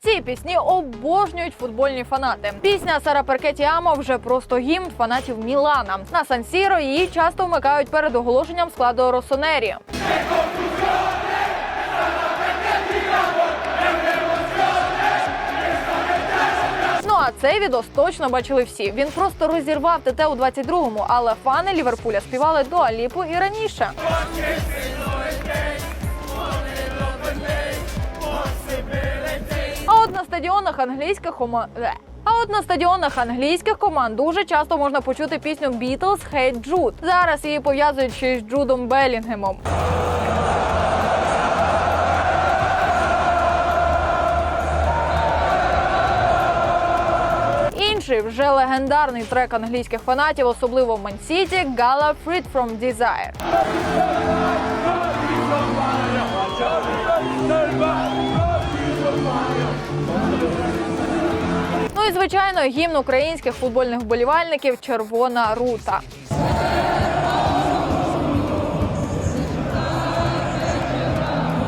Ці пісні обожнюють футбольні фанати. Пісня Сара Перкеті Амо вже просто гімн фанатів Мілана. На Сан-Сіро її часто вмикають перед оголошенням складу Росонері. Ну а цей відос точно бачили всі. Він просто розірвав ТТ у 22-му, але фани Ліверпуля співали до Аліпу і раніше. Стадіонах англійських команд. А от на стадіонах англійських команд дуже часто можна почути пісню Beatles «Hey Jude». Зараз її пов'язують ще з Джудом Белінгемом. Інший вже легендарний трек англійських фанатів, особливо в Мансіті, Gala Freed from Desire. Ну і звичайно, гімн українських футбольних вболівальників Червона рута.